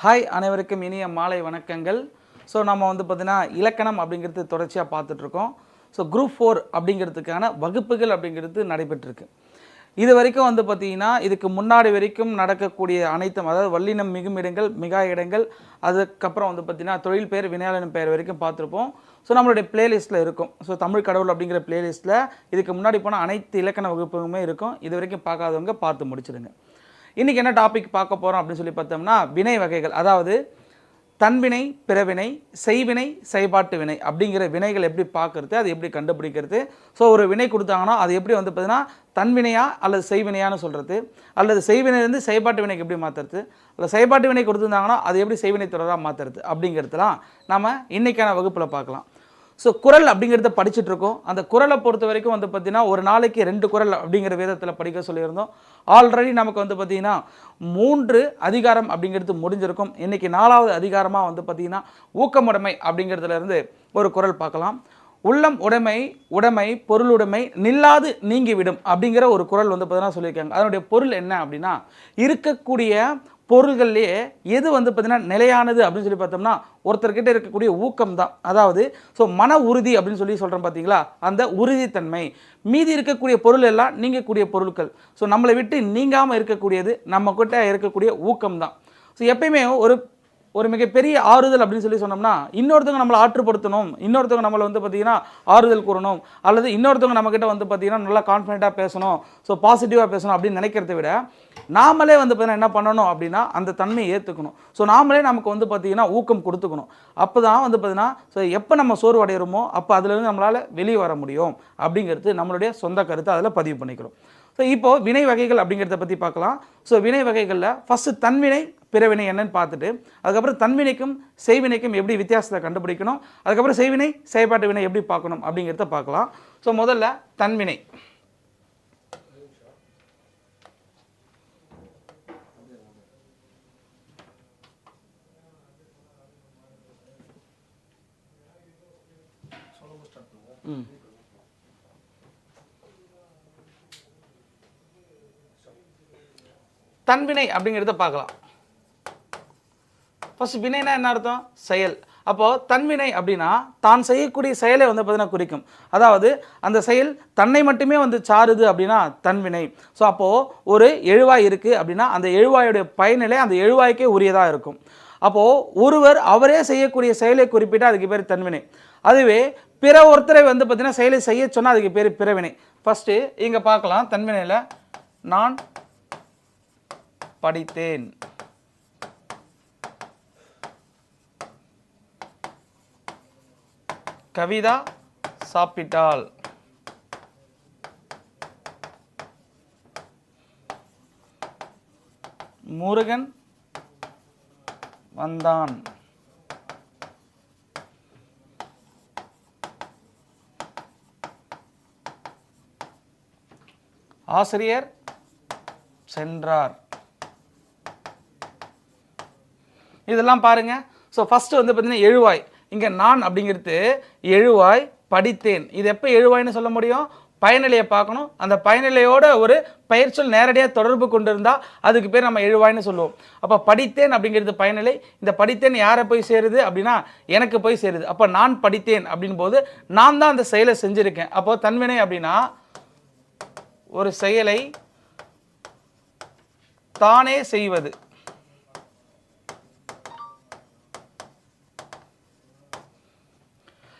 Hi அனைவருக்கும் இனிய மாலை வணக்கங்கள். ஸோ நம்ம வந்து பார்த்திங்கன்னா இலக்கணம் அப்படிங்கிறது தொடர்ச்சியாக பார்த்துட்ருக்கோம். ஸோ குரூப் ஃபோர் அப்படிங்கிறதுக்கான வகுப்புகள் அப்படிங்கிறது நடைபெற்றிருக்கு. இது வரைக்கும் வந்து பார்த்தீங்கன்னா இதுக்கு முன்னாடி வரைக்கும் நடக்கக்கூடிய அனைத்தும் அதாவது வல்லினம் மிகும் இடங்கள் மிகா இடங்கள் அதுக்கப்புறம் வந்து பார்த்திங்கன்னா தொழில் பெயர் வினையாளன் பெயர் வரைக்கும் பார்த்துருப்போம். ஸோ நம்மளுடைய பிளேலிஸ்ட்டில் இருக்கும். ஸோ தமிழ் கடவுள் அப்படிங்கிற பிளேலிஸ்ட்டில் இதுக்கு முன்னாடி போன அனைத்து இலக்கண வகுப்புமே இருக்கும். இது வரைக்கும் பார்க்காதவங்க பார்த்து முடிச்சிடுங்க இன்றைக்கி என்ன டாபிக் பார்க்க போகிறோம் அப்படின்னு சொல்லி பார்த்தோம்னா வினை வகைகள். அதாவது தன்வினை பிறவினை செய்வினை செயல்பாட்டு வினை அப்படிங்கிற வினைகள் எப்படி பார்க்கறது அது எப்படி கண்டுபிடிக்கிறது? ஸோ ஒரு வினை கொடுத்தாங்கன்னா அது எப்படி வந்து பார்த்தீங்கன்னா தன்வினையா அல்லது செய்வினையான்னு சொல்கிறது அல்லது செய்வினையிலேருந்து செயல்பாட்டு வினைக்கு எப்படி மாற்றுறது அல்லது செயல்பாட்டு வினை கொடுத்துருந்தாங்கன்னா அது எப்படி செய்வினை தொடராக மாற்றுறது அப்படிங்கிறதுலாம் நம்ம இன்றைக்கான வகுப்பில் பார்க்கலாம். ஸோ குரல் அப்படிங்கிறத படிச்சுட்டு இருக்கோம். அந்த குரலை பொறுத்த வரைக்கும் வந்து பார்த்தீங்கன்னா ஒரு நாளைக்கு ரெண்டு குரல் அப்படிங்கிற விதத்தில் படிக்க சொல்லியிருந்தோம். ஆல்ரெடி நமக்கு வந்து பார்த்திங்கன்னா மூன்று அதிகாரம் அப்படிங்கிறது முடிஞ்சிருக்கும். இன்றைக்கி நாலாவது அதிகாரமாக வந்து பார்த்தீங்கன்னா ஊக்கமுடைமை அப்படிங்கிறதுலேருந்து ஒரு குரல் பார்க்கலாம். உள்ளம் உடைமை உடைமை பொருளுடைமை நில்லாது நீங்கிவிடும் அப்படிங்கிற ஒரு குரல் வந்து பார்த்தீங்கன்னா சொல்லியிருக்காங்க. அதனுடைய பொருள் என்ன அப்படின்னா இருக்கக்கூடிய பொருள்கள்லேயே எது வந்து பார்த்திங்கன்னா நிலையானது அப்படின்னு சொல்லி பார்த்தோம்னா ஒருத்தர்கிட்ட இருக்கக்கூடிய ஊக்கம் தான் அதாவது ஸோ மன உறுதி அப்படின்னு சொல்லி சொல்கிறோம் பார்த்தீங்களா அந்த உறுதித்தன்மை. மீதி இருக்கக்கூடிய பொருள் எல்லாம் நீங்கக்கூடிய பொருட்கள். ஸோ நம்மளை விட்டு நீங்காமல் இருக்கக்கூடியது நம்ம கிட்ட இருக்கக்கூடிய ஊக்கம் தான் ஸோ எப்பயுமே ஒரு ஒரு மிகப்பெரிய ஆறுதல் அப்படின்னு சொல்லி சொன்னோம்னா இன்னொருத்தவங்க நம்மளை ஆற்றுப்படுத்தணும். இன்னொருத்தவங்க நம்மளை வந்து பார்த்தீங்கன்னா ஆறுதல் கூறணும். அல்லது இன்னொருத்தவங்க நம்மக்கிட்ட வந்து பார்த்தீங்கன்னா நல்லா கான்ஃபிடென்ட்டாக பேசணும். ஸோ பாசிட்டிவாக பேசணும் அப்படின்னு நினைக்கிறத விட நாமளே வந்து பார்த்தீங்கன்னா என்ன பண்ணணும் அப்படின்னா அந்த தன்மையை ஏற்றுக்கணும் ஸோ நாமளே நமக்கு வந்து பார்த்திங்கன்னா ஊக்கம் கொடுத்துக்கணும். அப்போ தான் வந்து பார்த்தீங்கன்னா ஸோ எப்போ நம்ம சோர்வு அடைகிறோமோ அப்போ அதுலேருந்து நம்மளால் வெளியே வர முடியும். அப்படிங்கிறது நம்மளுடைய சொந்த கருத்தை அதில் பதிவு பண்ணிக்கிறோம். ஸோ இப்போது வினை வகைகள் அப்படிங்கிறத பற்றி பார்க்கலாம். ஸோ வினை வகைகளில் ஃபஸ்ட்டு தன்வினை பிறவினை என்னன்னு பார்த்துட்டு அதுக்கப்புறம் தன்வினைக்கும் செய்வினைக்கும் எப்படி வித்தியாசத்தை கண்டுபிடிக்கணும் அதுக்கப்புறம் செய்வினை செயல்பாட்டு வினை எப்படி பார்க்கணும் அப்படிங்கிறத பார்க்கலாம். ஸோ முதல்ல தன்வினை. ம். தன்வினை அப்படிங்கிறத பார்க்கலாம். ஃபஸ்ட்டு வினைனா என்ன அர்த்தம்? செயல். அப்போது தன்வினை அப்படின்னா தான் செய்யக்கூடிய செயலை வந்து பார்த்தீங்கன்னா குறிக்கும். அதாவது அந்த செயல் தன்னை மட்டுமே வந்து சாருது அப்படின்னா தன்வினை ஸோ அப்போது ஒரு எழுவாய் இருக்குது அப்படின்னா அந்த எழுவாயுடைய பயனிலை அந்த எழுவாய்க்கே உரியதாக இருக்கும். அப்போது ஒருவர் அவரே செய்யக்கூடிய செயலை குறிப்பிட்டு அதுக்கு பேர் தன்வினை அதுவே பிற ஒருத்தரை வந்து பார்த்திங்கன்னா செயலை செய்ய சொன்னால் அதுக்கு பேர் பிறவினை ஃபஸ்ட்டு இங்கே பார்க்கலாம். தன்வினையில் நான் படித்தேன். கவிதா சாப்பிட்டாள். முருகன் வந்தான். ஆசிரியர் சென்றார். இதெல்லாம் பாருங்க. ஸோ ஃபஸ்ட்டு வந்து பார்த்தீங்கன்னா எழுவாய். இங்கே நான் அப்படிங்கிறது எழுவாய் படித்தேன். இது எப்போ எழுவாய்னு சொல்ல முடியும்? பயனிலையை பார்க்கணும். அந்த பயனிலையோட ஒரு பயிற்சொல் நேரடியாக தொடர்பு கொண்டு இருந்தால் அதுக்கு பேர் நம்ம எழுவாய்னு சொல்லுவோம். அப்போ படித்தேன் அப்படிங்கிறது பயனிலை. இந்த படித்தேன் யாரை போய் சேருது அப்படின்னா எனக்கு போய் சேருது. அப்போ நான் படித்தேன் அப்படின் போது நான் தான் அந்த செயலை செஞ்சுருக்கேன். அப்போது தன்வினை அப்படின்னா ஒரு செயலை தானே செய்வது.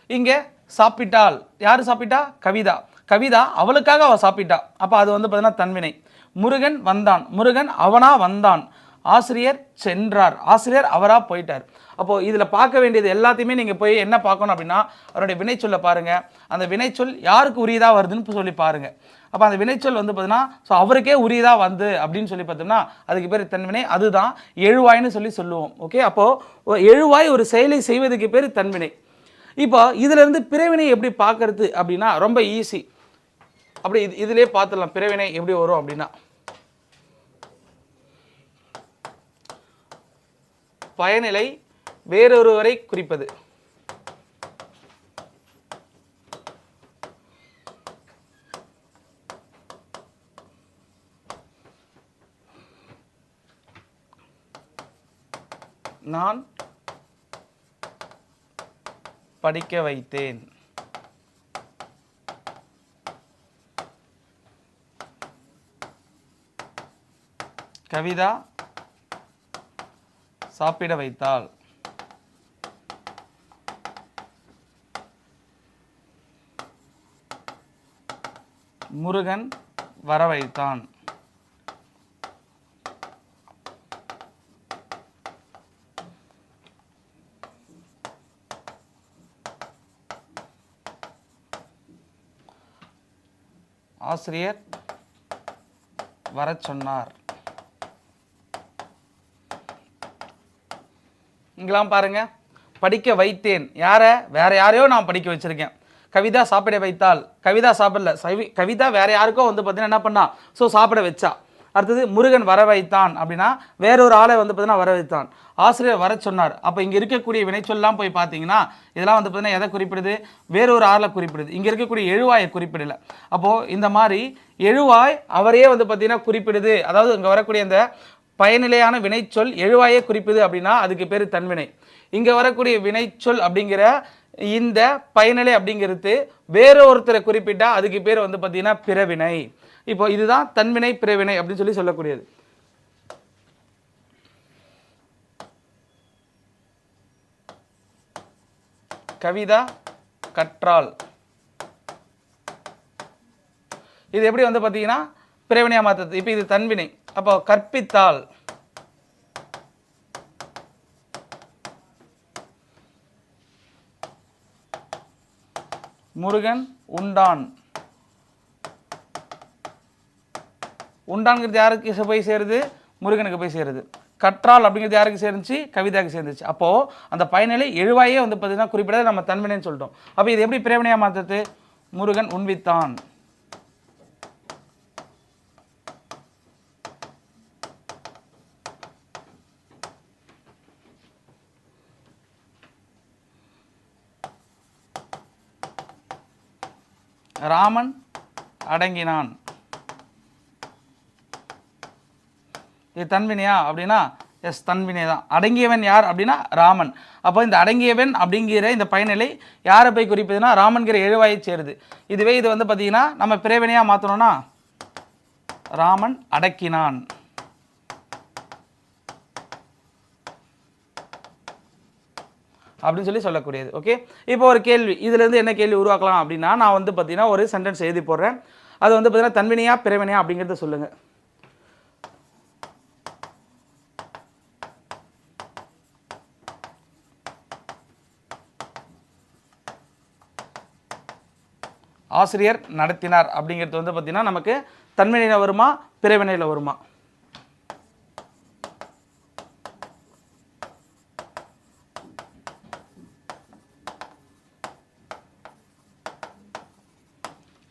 இங்கே சாப்பிட்டாள். யார் சாப்பிட்டா? கவிதா. கவிதா அவளுக்காக அவள் சாப்பிட்டா. அப்போ அது வந்து பார்த்தீங்கன்னா தன்வினை. முருகன் வந்தான். முருகன் அவனா வந்தான். ஆசிரியர் சென்றார். ஆசிரியர் அவராக போயிட்டார். அப்போது இதில் பார்க்க வேண்டியது எல்லாத்தையுமே நீங்கள் போய் என்ன பார்க்கணும் அப்படின்னா அவருடைய வினைச்சொல்லை பாருங்கள் அந்த வினைச்சொல் யாருக்கு உரியதாக வருதுன்னு சொல்லி பாருங்கள் அப்போ அந்த வினைச்சொல் வந்து பார்த்தீங்கன்னா ஸோ அவருக்கே உரியதாக வந்து அப்படின்னு சொல்லி பார்த்தோம்னா அதுக்கு பேர் தன்வினை. அதுதான் எழுவாய்னு சொல்லி சொல்லுவோம். ஓகே அப்போது எழுவாய் ஒரு செயலை செய்வதுக்கு பேர் தன்வினை. இப்போ இதிலிருந்து பிறவினை எப்படி பார்க்கறது அப்படின்னா ரொம்ப ஈஸி அப்படி இது இதிலே பார்த்துடலாம். பிறவினை எப்படி வரும் அப்படின்னா. பயனிலை வேறொருவரை குறிப்பது. நான் படிக்க வைத்தேன். கவிதா சாப்பிட வைத்தாள். முருகன் வர ஆசிரியர் வரச் சொன்னார். இங்கெல்லாம் பாருங்க. படிக்க வைத்தேன். யாரை? வேற யாரையோ நான் படிக்க வச்சிருக்கேன். கவிதா சாப்பிட வைத்தால் கவிதா சாப்பிடல. கவிதா வேற யாருக்கோ வந்து பார்த்தீங்கன்னா என்ன பண்ணா? ஸோ சாப்பிட வச்சா. அடுத்தது முருகன் வர வைத்தான் அப்படின்னா வேறொரு ஆளை வந்து பார்த்தீங்கன்னா வர வைத்தான் ஆசிரியர் வர சொன்னார். அப்போ இங்கே இருக்கக்கூடிய வினைச்சொல்லாம் போய் பார்த்தீங்கன்னா இதெல்லாம் வந்து பார்த்தீங்கன்னா எதை குறிப்பிடுது? வேறொரு ஆளை குறிப்பிடுது. இங்கே இருக்கக்கூடிய எழுவாயை குறிப்பிடல. அப்போது இந்த மாதிரி எழுவாய் அவரையே வந்து பார்த்தீங்கன்னா குறிப்பிடுது. அதாவது இங்கே வரக்கூடிய இந்த பயனிலையான வினைச்சொல் எழுவாயே குறிப்பிடுது அப்படின்னா அதுக்கு பேர் தன்வினை. இங்கே வரக்கூடிய வினைச்சொல் அப்படிங்கிற இந்த பயனிலை அப்படிங்கிறது வேற ஒருத்தரை குறிப்பிட்டால் அதுக்கு பேர் வந்து பார்த்தீங்கன்னா பிறவினை. இப்போ இதுதான் தன்வினை பிறவினை அப்படின்னு சொல்லி சொல்லக்கூடியது. கவிதா கற்றால் இது எப்படி வந்து பார்த்தீங்கன்னா பிறவினையா மாற்றுறது இப்போ இது தன்வினை. அப்போ கற்பித்தாள். முருகன் உண்டான். உண்டான்கிறது யாருக்கு போய் சேருது? முருகனுக்கு போய் சேருது. கற்றால் அப்படிங்கிறது யாருக்கு சேர்ந்துச்சு? கவிதாவுக்கு சேர்ந்துச்சு. அப்போது அந்த பயனிலை எழுவாயே வந்து பார்த்தீங்கன்னா குறிப்பிடாத நம்ம தன்வினைன்னு சொல்லிட்டோம். அப்போ இது எப்படி பிரேமனையாக மாற்றுறது முருகன் உண்வித்தான். ராமன் அடங்கினான். இது தன்வினையா அப்படின்னா? எஸ் தன்வினை தான் அடங்கியவன் யார் அப்படின்னா? ராமன். அப்போ இந்த அடங்கியவன் அப்படிங்கிற இந்த பயனிலை யாரை போய் குறிப்பதுன்னா? ராமன்கிற எழுவாயை சேருது. இதுவே இது வந்து பார்த்தீங்கன்னா நம்ம பிறவினையாக மாற்றணும்னா ராமன் அடக்கினான். அப்படின்னு சொல்லி சொல்லக்கூடியது. ஓகே இப்போ ஒரு கேள்வி. இதுலேருந்து என்ன கேள்வி உருவாக்கலாம் அப்படின்னா நான் வந்து பார்த்தீங்கன்னா ஒரு சென்டென்ஸ் எழுதி போடுறேன். அது வந்து பார்த்தீங்கன்னா தன்வினையா பிறவினையா அப்படிங்கிறத சொல்லுங்கள் ஆசிரியர் நடத்தினார் அப்படிங்கிறது வந்து பார்த்தீங்கன்னா நமக்கு தன்வினையில் வருமா பிறவினையில் வருமா?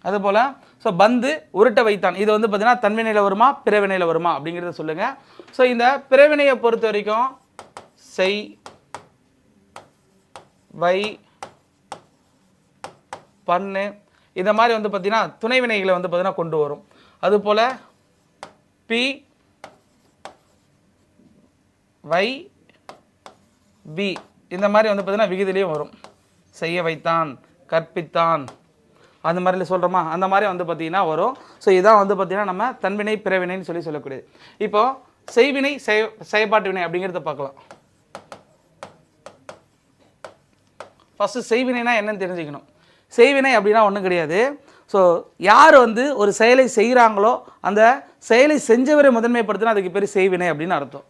அதுபோல் ஸோ பந்து உருட்ட வைத்தான். இது வந்து பார்த்தீங்கன்னா தன்வினையில் வருமா பிறவினையில் வருமா அப்படிங்கிறத சொல்லுங்கள் ஸோ இந்த பிறவினையை பொறுத்த வரைக்கும் செய் வை பண்ணு இந்த மாதிரி வந்து பார்த்திங்கன்னா துணை வினைகளை வந்து பார்த்திங்கன்னா கொண்டு வரும். அதுபோல் பி வை பி இந்த மாதிரி வந்து பார்த்திங்கன்னா விகுதிலையும் வரும். செய்ய வைத்தான் கற்பித்தான். அந்த மாதிரில சொல்கிறோமா அந்த மாதிரி வந்து பார்த்தீங்கன்னா வரும். ஸோ இதான் வந்து பார்த்திங்கன்னா நம்ம தன்வினை பிறவினைன்னு சொல்லி சொல்லக்கூடியது. இப்போ செய்வினை செய செயற்பாட்டு வினை அப்படிங்கிறத பார்க்கலாம். ஃபஸ்ட்டு செய்வினைனா என்னன்னு தெரிஞ்சுக்கணும். செய்வினை அப்படின்னா ஒன்றும் கிடையாது. ஸோ யார் வந்து ஒரு செயலை செய்கிறாங்களோ அந்த செயலை செஞ்சவரை முதன்மைப்படுத்தினா அதுக்கு பேர் செய்வினை அப்படின்னு அர்த்தம்.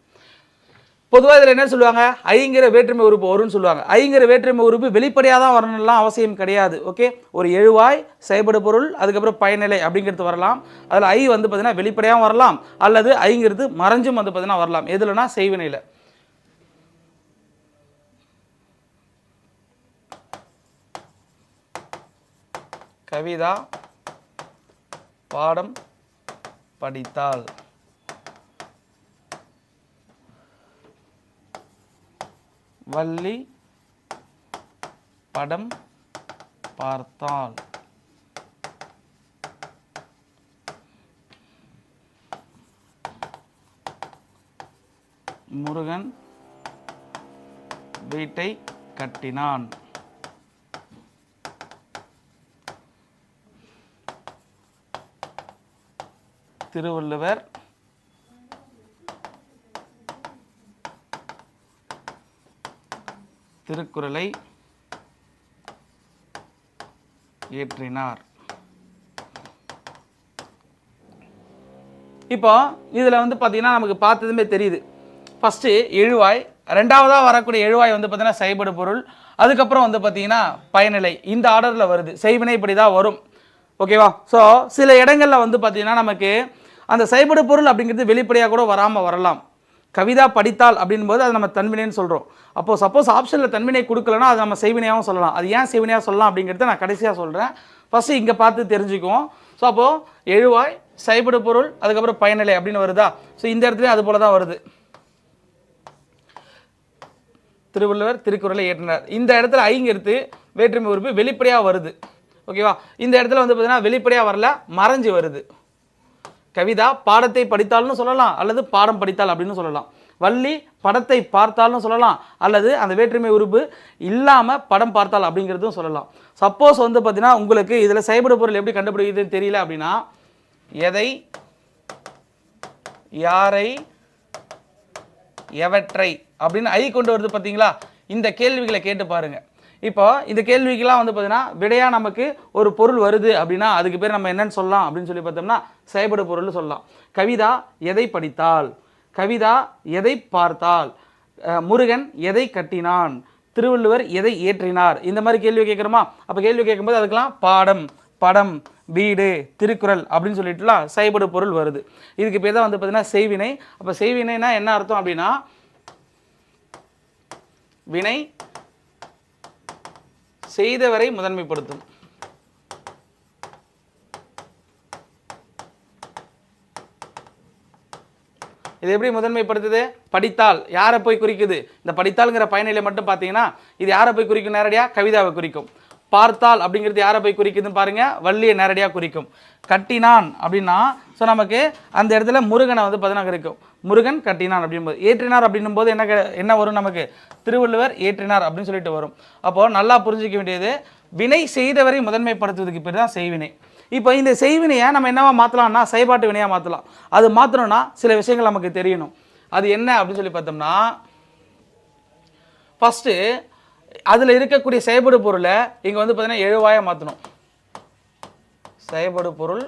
பொதுவாக இதில் என்ன சொல்லுவாங்க? ஐங்கிற வேற்றுமை உறுப்பு வரும்னு சொல்லுவாங்க. ஐங்கிற வேற்றுமை உறுப்பு வெளிப்படையாக தான் வரணும்லாம் அவசியம் கிடையாது. ஓகே ஒரு எழுவாய் செயல்படு பொருள் அதுக்கப்புறம் பயனிலை அப்படிங்கிறது வரலாம். அதில் ஐ வந்து பார்த்தீங்கன்னா வெளிப்படையாகவும் வரலாம். அல்லது ஐங்கிறது மறைஞ்சும் வந்து பார்த்திங்கன்னா வரலாம். எதுலனா செய்வினையில். கவிதா பாடம் படித்தாள். வள்ளி படம் பார்த்தாள். முருகன் வீட்டை கட்டினான். திருவள்ளுவர். திருக்குறளை இயற்றினார் இப்போ இதில் வந்து பார்த்தீங்கன்னா நமக்கு பார்த்ததுமே தெரியுது. ஃபஸ்ட்டு எழுவாய் ரெண்டாவதாக வரக்கூடிய எழுவாய் வந்து பார்த்தீங்கன்னா செயல்படு பொருள். அதுக்கப்புறம் வந்து பார்த்தீங்கன்னா பயனிலை. இந்த ஆர்டரில் வருது. செய்வினை இப்படி தான் வரும் ஓகேவா ஸோ சில இடங்களில் வந்து பார்த்தீங்கன்னா நமக்கு அந்த சைபடு பொருள் அப்படிங்கிறது வெளிப்படையாக கூட வராமல் வரலாம். கவிதா படித்தால் அப்படின்போது அது நம்ம தன்வினைன்னு சொல்கிறோம் அப்போது சப்போஸ் ஆப்ஷனில் தன்வினை கொடுக்கலன்னா அது நம்ம செய்வினையாகவும் சொல்லலாம். அது ஏன் செய்வினையாக சொல்லலாம் அப்படிங்கிறத நான் கடைசியாக சொல்கிறேன் ஃபஸ்ட்டு இங்கே பார்த்து தெரிஞ்சுக்குவோம். ஸோ அப்போது எழுவாய் சைபடு பொருள் அதுக்கப்புறம் பயனிலை அப்படின்னு வருதா? ஸோ இந்த இடத்துலையும் அது போல தான் வருது. திருவள்ளுவர் திருக்குறளை ஏற்றினார் இந்த இடத்துல ஐங்கிறது வேற்றுமை உறுப்பு வெளிப்படையாக வருது. ஓகேவா இந்த இடத்துல வந்து பார்த்தீங்கன்னா வெளிப்படையாக வரல மறைஞ்சு வருது. கவிதா பாடத்தை படித்தால்னு சொல்லலாம் அல்லது பாடம் படித்தால் அப்படின்னு சொல்லலாம். வள்ளி படத்தை பார்த்தாலும் சொல்லலாம் அல்லது அந்த வேற்றுமை உறுப்பு இல்லாமல் படம் பார்த்தால் அப்படிங்கிறதும் சொல்லலாம். சப்போஸ் வந்து பார்த்தீங்கன்னா உங்களுக்கு இதில் செயல்படு பொருள் எப்படி கண்டுபிடிக்கிறதுன்னு தெரியல அப்படின்னா எதை யாரை எவற்றை அப்படின்னு ஐ கொண்டு வருது பார்த்தீங்களா இந்த கேள்விகளை கேட்டு பாருங்கள் இப்போ இந்த கேள்விக்கெல்லாம் வந்து பார்த்தீங்கன்னா விடையாக நமக்கு ஒரு பொருள் வருது அப்படின்னா அதுக்கு பேர் நம்ம என்னன்னு சொல்லலாம் அப்படின்னு சொல்லி பார்த்தோம்னா செயல்படு பொருள்னு சொல்லலாம். கவிதா எதை படித்தால் கவிதா எதை பார்த்தால் முருகன் எதை கட்டினான்? திருவள்ளுவர் எதை ஏற்றினார்? இந்த மாதிரி கேள்வி கேட்குறோமா? அப்போ கேள்வி கேட்கும்போது அதுக்கெல்லாம் பாடம் படம் வீடு திருக்குறள் அப்படின்னு சொல்லிட்டுலாம் செயல்படு பொருள் வருது. இதுக்கு பேர் தான் வந்து பார்த்தீங்கன்னா செய்வினை. அப்போ செய்வினைனா என்ன அர்த்தம் அப்படின்னா வினை செய்தவரை முதன்மைப்படுத்தும். இது எப்படி முதன்மைப்படுத்துது? படித்தால். யாரை போய் குறிக்குது? இந்த படித்தால்ங்கிற பயனிலை மட்டும் பார்த்தீங்கன்னா இது யாரை போய் குறிக்கும்? நேரடியாக கவிதாவை குறிக்கும். பார்த்தால் அப்படிங்கிறது யாரை போய் குறிக்குதுன்னு பாருங்கள் வள்ளியை நேரடியாக குறிக்கும். கட்டினான் அப்படின்னா ஸோ நமக்கு அந்த இடத்துல முருகனை வந்து பார்த்தீங்கன்னா இருக்கும். முருகன் கட்டினான் அப்படின்போது ஏற்றினார் அப்படின்னும் போது என்ன என்ன வரும் நமக்கு? திருவள்ளுவர் ஏற்றினார் அப்படின்னு சொல்லிட்டு வரும். அப்போது நல்லா புரிஞ்சிக்க வேண்டியது வினை செய்தவரை முதன்மைப்படுத்துவதுக்கு பேர் தான் செய்வினை. இப்போ இந்த செய்வினையை நம்ம என்னவா மாற்றலாம்னா செயல்பாட்டு வினையாக மாற்றலாம் அது மாற்றணும்னா சில விஷயங்கள் நமக்கு தெரியணும். அது என்ன அப்படின்னு சொல்லி பார்த்தோம்னா ஃபஸ்ட்டு அதில் இருக்கக்கூடிய செயல்படு பொருளை இங்கே வந்து பார்த்தீங்கன்னா எழுவாயாக மாற்றணும் செயல்படு பொருள்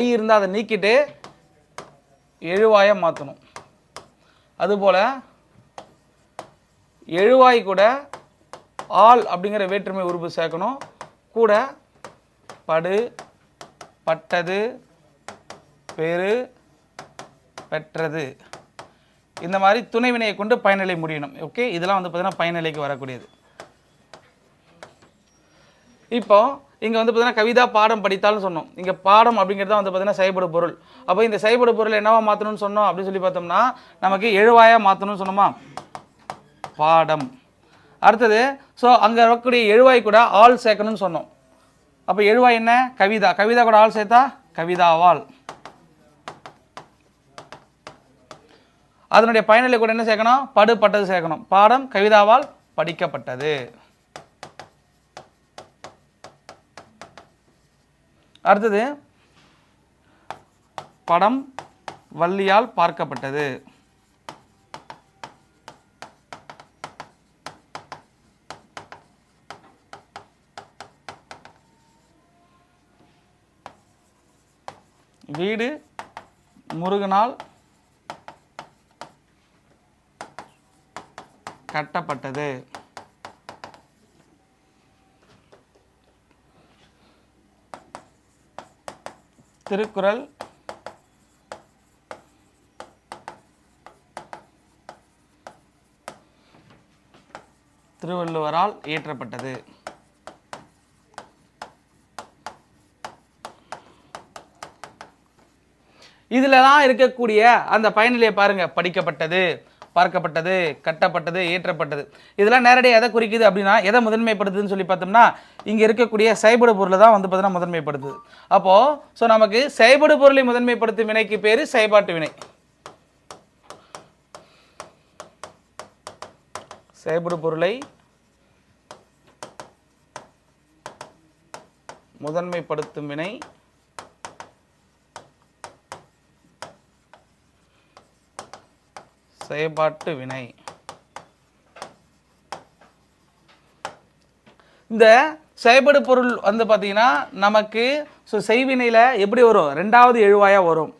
ஐ இருந்தால் அதை நீக்கிட்டு எழுவாயை மாற்றணும் அதுபோல் எழுவாய் கூட ஆள் அப்படிங்கிற வேற்றுமை உறுப்பு சேர்க்கணும். கூட படு பட்டது பெரு பெற்றது. இந்த மாதிரி துணைவினையை கொண்டு பயனிலை முடியணும். ஓகே இதெல்லாம் வந்து பார்த்தீங்கன்னா பயனிலைக்கு வரக்கூடியது. இப்போ இங்கே வந்து பார்த்தீங்கன்னா கவிதா பாடம் படித்தால்னு சொன்னோம். இங்கே பாடம் அப்படிங்கிறது தான் வந்து பார்த்தீங்கன்னா செயல்படு பொருள். அப்போ இந்த செயல்படு பொருள் என்னவா மாற்றணும்னு சொன்னோம் அப்படின்னு சொல்லி பார்த்தோம்னா நமக்கு எழுவாயாக மாற்றணும்னு சொன்னோமா? பாடம். அடுத்தது ஸோ அங்கே இருக்கக்கூடிய எழுவாய் கூட ஆள் சேர்க்கணும்னு சொன்னோம். அப்போ எழுவாய் என்ன? கவிதா. கவிதா கூட ஆள் சேர்த்தா கவிதாவால். அதனுடைய பயனிலை கூட என்ன சேர்க்கணும்? படு பட்டது சேர்க்கணும். பாடம் கவிதாவால் படிக்கப்பட்டது. அடுத்தது படம் வள்ளியால் பார்க்கப்பட்டது. வீடு முருகனால் கட்டப்பட்டது. திருக்குறள். திருவள்ளுவரால் இயற்றப்பட்டது. இதுலலாம் இருக்கக்கூடிய அந்த பயனிலையை பாருங்க படிக்கப்பட்டது. பார்க்கப்பட்டது கட்டப்பட்டது ஏற்றப்பட்டது. இதெல்லாம் நேரடியாக எதை குறிக்குது அப்படின்னா எதை முதன்மைப்படுத்துதுன்னு சொல்லி பார்த்தோம்னா இங்கே இருக்கக்கூடிய செயல்படு பொருளை தான் வந்து பார்த்தீங்கன்னா முதன்மைப்படுத்துது. அப்போது ஸோ நமக்கு செயல்படு பொருளை முதன்மைப்படுத்தும் வினைக்கு பேர் செயல்பாட்டு வினை. செயல்படு பொருளை முதன்மைப்படுத்தும் வினை செயல்பாட்டு வினை. இந்த செயல்படு பொருள் வந்து பார்த்தீங்கன்னா நமக்கு ஸோ செய்வினையில் எப்படி வரும்? ரெண்டாவது எழுவாயாக வரும்.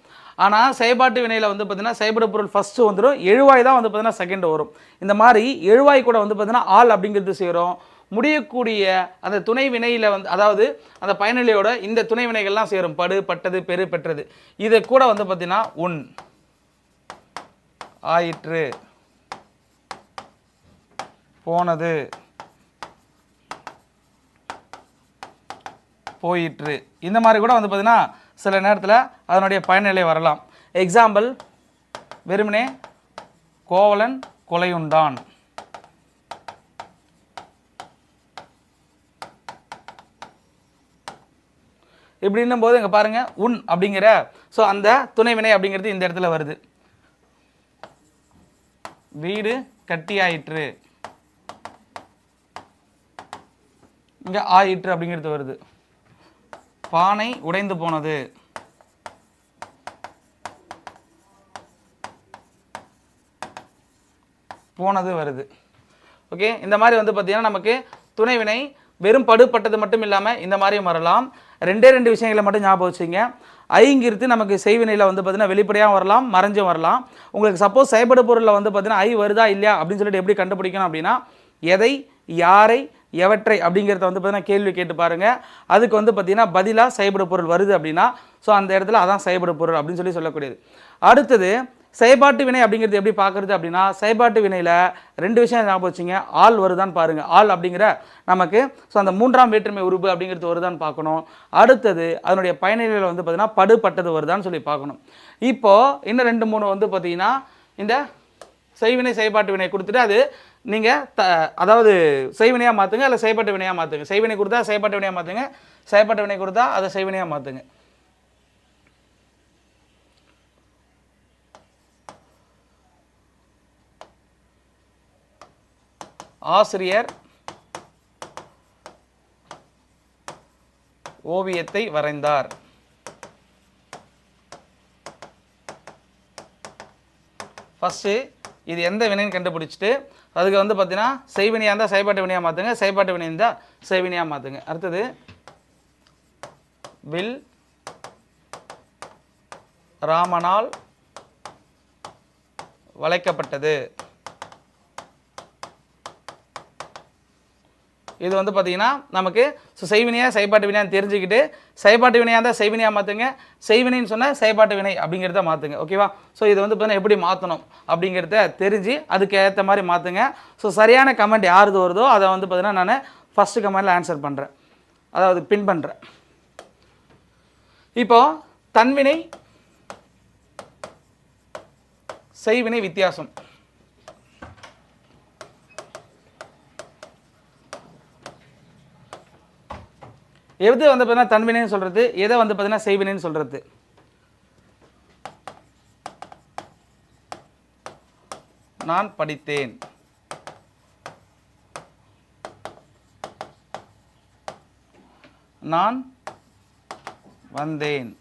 ஆனால் செயல்பாட்டு வினையில் வந்து பார்த்திங்கன்னா செயல்படு பொருள் ஃபஸ்ட்டு வந்துடும் எழுவாய் தான் வந்து பார்த்திங்கன்னா செகண்ட் வரும். இந்த மாதிரி எழுவாய் கூட வந்து பார்த்திங்கன்னா ஆள் அப்படிங்கிறது செய்கிறோம் முடியக்கூடிய அந்த துணை வினையில் வந்து அதாவது அந்த பயனிலையோட இந்த துணை வினைகள்லாம் சேரும். படு பட்டது பெரு பெற்றது. இதை கூட வந்து பார்த்திங்கன்னா உன். ஆயிற்று. போனது. போயிற்று. இந்த மாதிரி கூட வந்து பார்த்தீங்கன்னா சில நேரத்தில் அதனுடைய பயனிலை வரலாம். எக்ஸாம்பிள் வெறுமனே கோவலன் கொலையுண்டான். இப்படின்னும் போது இங்கே பாருங்கள் உன் அப்படிங்கிற ஸோ அந்த துணைவினை அப்படிங்கிறது இந்த இடத்துல வருது. வீடு கட்டியாயிற்று. இங்கே ஆயிற்று அப்படிங்கிறது வருது. பானை உடைந்து போனது. போனது வருது. ஓகே இந்த மாதிரி வந்து பார்த்தீங்கன்னா நமக்கு துணைவினை வெறும் படுபட்டது மட்டும் இல்லாமல் இந்த மாதிரியும் வரலாம். ரெண்டே ரெண்டு விஷயங்களை மட்டும் ஞாபகம் வச்சுங்க ஐங்கிறது நமக்கு செய்வினையில் வந்து பார்த்தீங்கன்னா வெளிப்படையாக வரலாம் மறைஞ்சும் வரலாம். உங்களுக்கு சப்போஸ் செயல்பட பொருளில் வந்து பார்த்தீங்கன்னா ஐ வருதா இல்லையா அப்படின்னு சொல்லிட்டு எப்படி கண்டுபிடிக்கணும் அப்படின்னா எதை யாரை எவற்றை அப்படிங்கிறத வந்து பார்த்தீங்கன்னா கேள்வி கேட்டு பாருங்கள் அதுக்கு வந்து பார்த்திங்கன்னா பதிலாக செயல்பட பொருள் வருது அப்படின்னா ஸோ அந்த இடத்துல அதான் செயல்பட பொருள் அப்படின்னு சொல்லி சொல்லக்கூடியது. அடுத்தது செயல்பாட்டு வினை அப்படிங்கிறது எப்படி பார்க்குறது அப்படின்னா செயற்பாட்டு வினையில் ரெண்டு விஷயம் ஞாபகம் வச்சுங்க. ஆள் வருதான்னு பாருங்கள் ஆள் அப்படிங்கிற நமக்கு ஸோ அந்த மூன்றாம் வேற்றுமை உருவு அப்படிங்கிறது வருதான்னு பார்க்கணும். அடுத்தது அதனுடைய பயனிலையில் வந்து பார்த்திங்கன்னா படுபட்டது வருதான்னு சொல்லி பார்க்கணும். இப்போது இன்னும் ரெண்டு மூணு வந்து பார்த்தீங்கன்னா இந்த செய்வினை செயல்பாட்டு வினை கொடுத்துட்டு அது நீங்கள் த அதாவது செய்வினையாக மாற்றுங்க இல்லை செயற்பாட்டு வினையாக மாற்றுங்க செய்வினை கொடுத்தா செயற்பாட்டு வினையாக மாற்றுங்க செயல்பாட்டு வினை கொடுத்தா அதை செய்வினையாக மாற்றுங்க ஆசிரியர் ஓவியத்தை வரைந்தார். ஃபஸ்ட்டு இது எந்த வினைன்னு கண்டுபிடிச்சிட்டு அதுக்கு வந்து பார்த்தீங்கன்னா செய்வினியாக இருந்தால் செயல்பாட்டு வினையாக மாற்றுங்க செயல்பாட்டு வினை இருந்தால் செய்வினியாக மாற்றுங்க அடுத்தது வில் ராமனால் வளைக்கப்பட்டது. இது வந்து பார்த்தீங்கன்னா நமக்கு ஸோ செய்வினையாக செயல்பாட்டு வினையான்னு தெரிஞ்சுக்கிட்டு செயல்பாட்டு வினையாக இருந்தால் செய்வினையாக மாற்றுங்க செய்வினைன்னு சொன்னால் செயல்பாட்டு வினை அப்படிங்கிறத மாற்றுங்க ஓகேவா ஸோ இது வந்து பார்த்தீங்கன்னா எப்படி மாற்றணும் அப்படிங்கிறத தெரிஞ்சு அதுக்கு ஏற்ற மாதிரி மாற்றுங்க ஸோ சரியான கமெண்ட் யாருது வருதோ அதை வந்து பார்த்தீங்கன்னா நான் ஃபஸ்ட்டு கமெண்டில் ஆன்சர் பண்ணுறேன் அதாவது பின் பண்ணுறேன் இப்போ தன்வினை செய்வினை வித்தியாசம். எது வந்து பார்த்தீங்கன்னா தன்வினைன்னு சொல்கிறது எதை வந்து பார்த்தீங்கன்னா செய்வினைன்னு சொல்கிறது நான் படித்தேன். நான் வந்தேன்.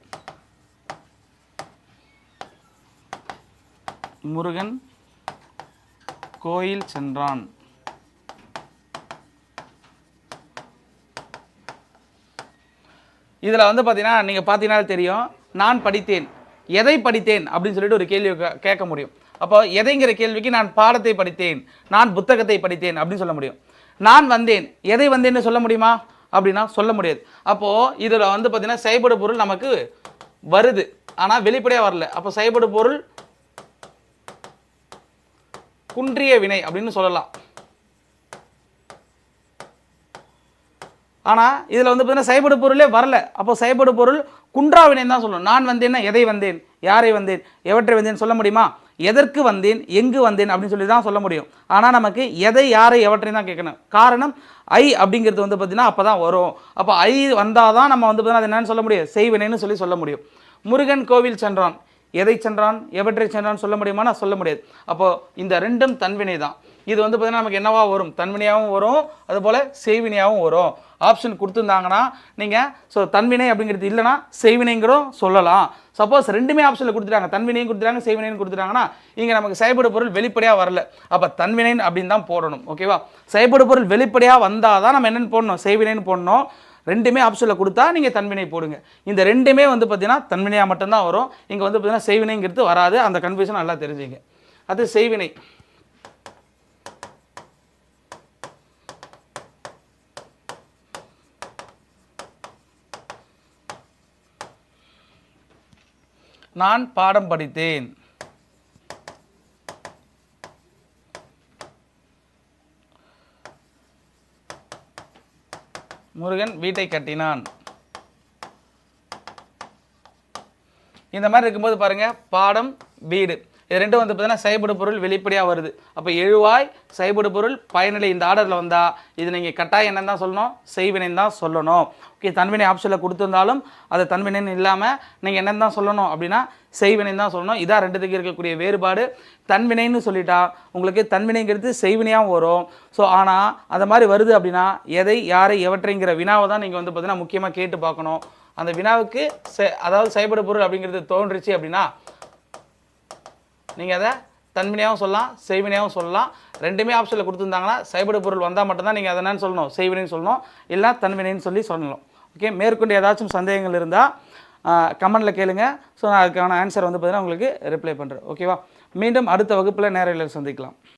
முருகன் கோயில் சென்றான். இதில் வந்து பார்த்தீங்கன்னா நீங்கள் பார்த்தீங்கன்னா தெரியும் நான் படித்தேன். எதை படித்தேன்? அப்படின்னு சொல்லிட்டு ஒரு கேள்வி கேட்க முடியும். அப்போ எதைங்கிற கேள்விக்கு நான் பாடத்தை படித்தேன் நான் புத்தகத்தை படித்தேன் அப்படின்னு சொல்ல முடியும். நான் வந்தேன். எதை வந்தேன்னு சொல்ல முடியுமா? அப்படின்னா சொல்ல முடியாது. அப்போது இதில் வந்து பார்த்தீங்கன்னா செயல்படு பொருள் நமக்கு வருது. ஆனால் வெளிப்படையாக வரல. அப்போ செயல்படு பொருள் குன்றிய வினை அப்படின்னு சொல்லலாம். ஆனால் இதில் வந்து பார்த்தீங்கன்னா செயல்படு பொருளே வரல. அப்போ செயல்படு பொருள் குன்றா தான் சொல்லணும். நான் வந்தேன்னா எதை வந்தேன்? யாரை வந்தேன்? எவற்றை வந்தேன் சொல்ல முடியுமா? எதற்கு வந்தேன்? எங்கு வந்தேன்? அப்படின்னு சொல்லி தான் சொல்ல முடியும். ஆனால் நமக்கு எதை யாரை எவற்றையும் தான் கேட்கணும். காரணம் ஐ அப்படிங்கிறது வந்து பார்த்தீங்கன்னா அப்போ தான் வரும். அப்போ ஐ வந்தால் தான் நம்ம வந்து பார்த்தீங்கன்னா அது என்னன்னு சொல்ல முடியும். செய்வினைன்னு சொல்லி சொல்ல முடியும். முருகன் கோவில் சென்றான். எதை சென்றான்? எவற்றை சென்றான் சொல்ல முடியுமா நான் சொல்ல முடியாது. அப்போது இந்த ரெண்டும் தன்வினை தான் இது வந்து பார்த்தீங்கன்னா நமக்கு என்னவா வரும்? தன்வினையாகவும் வரும். அதுபோல் செய்வினையாகவும் வரும். ஆப்ஷன் கொடுத்துருந்தாங்கன்னா நீங்கள் ஸோ தன்வினை அப்படிங்கிறது இல்லைன்னா செய்வினைங்கிறோம் சொல்லலாம். சப்போஸ் ரெண்டுமே ஆப்ஷனில் கொடுத்துட்டாங்க. தன்வினையும் கொடுத்துட்டாங்க செய்வினையும் கொடுத்துட்டாங்கன்னா இங்கே நமக்கு செயல்படு பொருள் வெளிப்படையாக வரல. அப்போ தன்வினை அப்படின்னு தான் போடணும். ஓகேவா செயல்படு பொருள் வெளிப்படையாக வந்தால் தான் நம்ம என்னென்னு போடணும்? செய்வினைன்னு போடணும். ரெண்டுமே ஆப்ஷனில் கொடுத்தா நீங்கள் தன்வினை போடுங்க. இந்த ரெண்டுமே வந்து பார்த்தீங்கன்னா தன்வினையாக மட்டும்தான் வரும். இங்கே வந்து பார்த்தீங்கன்னா செய்வினைங்கிறது வராது. அந்த கன்ஃபியூஷன் நல்லா தெரிஞ்சுங்க. அது செய்வினை. நான் பாடம் படித்தேன். முருகன் வீட்டை கட்டினான். இந்த மாதிரி இருக்கும்போது பாருங்கள் பாடம் வீடு. இது ரெண்டும் வந்து பார்த்தீங்கன்னா செயல்படு பொருள் வெளிப்படையாக வருது. அப்போ எழுவாய் செயல்படு பொருள் பயனிலை இந்த ஆர்டரில் வந்தால் இது நீங்கள் கட்டாயம் என்னன்னு தான் சொல்லணும் செய்வினைன்னு தான் சொல்லணும். ஓகே தன்வினை ஆப்ஷனில் கொடுத்துருந்தாலும் அது தன்வினைன்னு இல்லாமல் நீங்கள் என்னன்னு தான் சொல்லணும் அப்படின்னா செய்வினைன்னு தான் சொல்லணும். இதான் ரெண்டுத்துக்கு இருக்கக்கூடிய வேறுபாடு. தன்வினைன்னு சொல்லிட்டா உங்களுக்கு தன்வினைங்கிறது செய்வினையாகவும் வரும். ஸோ ஆனால் அந்த மாதிரி வருது அப்படின்னா எதை யாரை எவற்றைங்கிற வினாவை தான் நீங்கள் வந்து பார்த்தீங்கன்னா முக்கியமாக கேட்டு பார்க்கணும். அந்த வினாவுக்கு செ அதாவது செயல்படு பொருள் அப்படிங்கிறது தோன்றுச்சு அப்படின்னா நீங்கள் அதை தன்வினையாகவும் சொல்லலாம் செய்வினையாகவும் சொல்லலாம். ரெண்டுமே ஆப்ஷனில் கொடுத்துருந்தாங்கன்னா செயல்படு பொருள் வந்தால் மட்டும்தான் நீங்கள் அதை என்னன்னு சொல்லணும் செய்வினைன்னு சொல்லணும் இல்லை தன்வினைன்னு சொல்லி சொல்லணும். ஓகே மேற்கொண்டு ஏதாச்சும் சந்தேகங்கள் இருந்தால் கமெண்டில் கேளுங்க. ஸோ நான் அதுக்கான ஆன்சர் வந்து பார்த்தீங்கன்னா உங்களுக்கு ரிப்ளை பண்ணுறேன் ஓகேவா மீண்டும் அடுத்த வகுப்பில் நேரில் சந்திக்கலாம்.